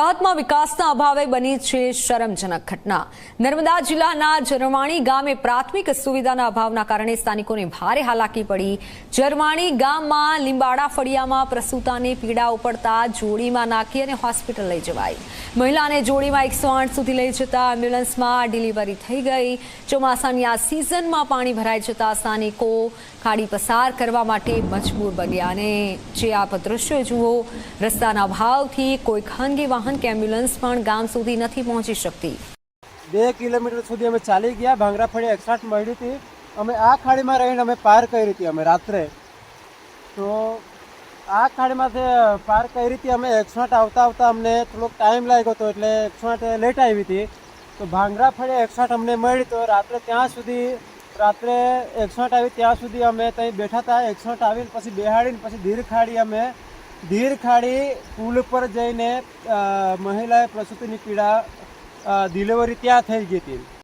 ગુજરાતમાં વિકાસના અભાવે બની છે શરમજનક ઘટના. નર્મદા જિલ્લાના જરવાણી ગામે પ્રાથમિક સુવિધાના અભાવના કારણે સ્થાનિકોને ભારે હાલાકી પડી. જરવાણી ગામમાં લીંબાડા ફળિયામાં પ્રસૂતાને પીડા ઉપડતા જોડીમાં નાખી અને હોસ્પિટલ લઈ જવાઈ મહિલાને જોડીમાં એકસો સુધી લઈ જતા એમ્બ્યુલન્સમાં ડિલિવરી થઈ ગઈ. ચોમાસાની આ સિઝનમાં પાણી ભરાઈ જતા સ્થાનિકો ખાડી પસાર કરવા માટે મજબૂર બન્યા. અને જે આપ દ્રશ્યો જુઓ, રસ્તાના અભાવથી કોઈ ખાનગી વાહન કે એમ્બ્યુલન્સ પણ ગામ સુધી નથી પહોંચી શકતી. બે કિલોમીટર સુધી અમે ચાલી ગયા, ભાંગરા ફળી એકસાઠ મળી હતી. અમે આ ખાડીમાં રહીને અમે પાર કરી હતી અમે રાત્રે. તો આ ખાડીમાંથી પાર કરી હતી અમે એકસાઠ આવતા આવતા અમને થોડોક ટાઈમ લાગ્યો હતો એટલે એકસાઠ લેટ આવી હતી. તો ભાંગરા ફળી એકસાઠ અમને મળી તો રાત્રે ત્યાં સુધી, રાત્રે એકસાઠ આવી, ત્યાં સુધી અમે ત્યાં બેઠા હતા. એકસાઠ આવીને પછી બેહાડીને પછી ધીર ખાડી અમે ધીર ખાડી પુલ પર જઈને મહિલાએ પ્રસૂતિની પીડા ડિલિવરી ત્યાં થઈ ગઈ હતી.